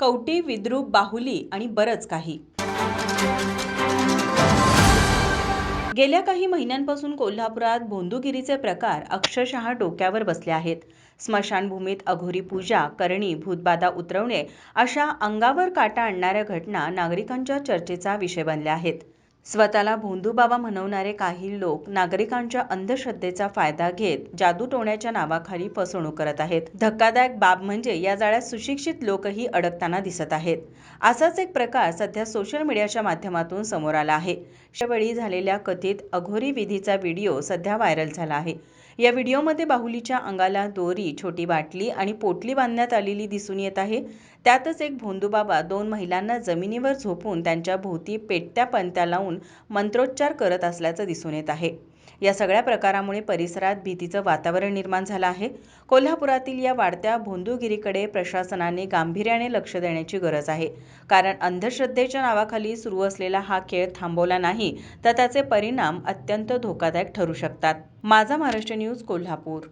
कवटी विद्रूप बाहुली आणि बरंच काही. गेल्या काही महिन्यांपासून कोल्हापुरात भोंदूगिरीचे प्रकार अक्षरशः डोक्यावर बसले आहेत. स्मशानभूमीत अघोरी पूजा करणी भूतबाधा उतरवणे अशा अंगावर काटा आणणाऱ्या घटना नागरिकांच्या चर्चेचा विषय बनल्या आहेत. स्वतःला भोंदूबाबा म्हणवणारे काही लोक नागरिकांच्या अंधश्रद्धेचा फायदा घेत जादू टोण्याच्या नावाखाली फसवणूक करत आहेत. धक्कादायक बाब म्हणजे या जाळ्यात सुशिक्षित लोकही अडकताना दिसत आहेत. असाच एक प्रकार सध्या सोशल मीडियाच्या माध्यमातून समोर आला आहे. त्यावेळी झालेल्या कथित अघोरी विधीचा व्हिडिओ सध्या व्हायरल झाला आहे. या व्हिडिओमध्ये बाहुलीच्या अंगाला दोरी छोटी बाटली आणि पोटली बांधण्यात आलेली दिसून येत आहे. त्यातच एक भोंदूबाबा दोन महिलांना जमिनीवर झोपून त्यांच्या भोवती पेटत्या पंत्या लावून मंत्रोच्चार करत असल्याचं दिसून येत आहे. या सगळ्या प्रकारामुळे परिसरात भीतीचं वातावरण निर्माण झालं आहे. कोल्हापुरातील या वाढत्या भोंदूगिरीकडे प्रशासनाने गांभीर्याने लक्ष देण्याची गरज आहे. कारण अंधश्रद्धेच्या नावाखाली सुरू असलेला हा खेळ थांबवला नाही तर त्याचे परिणाम अत्यंत धोकादायक ठरू शकतात. माझा महाराष्ट्र न्यूज कोल्हापूर.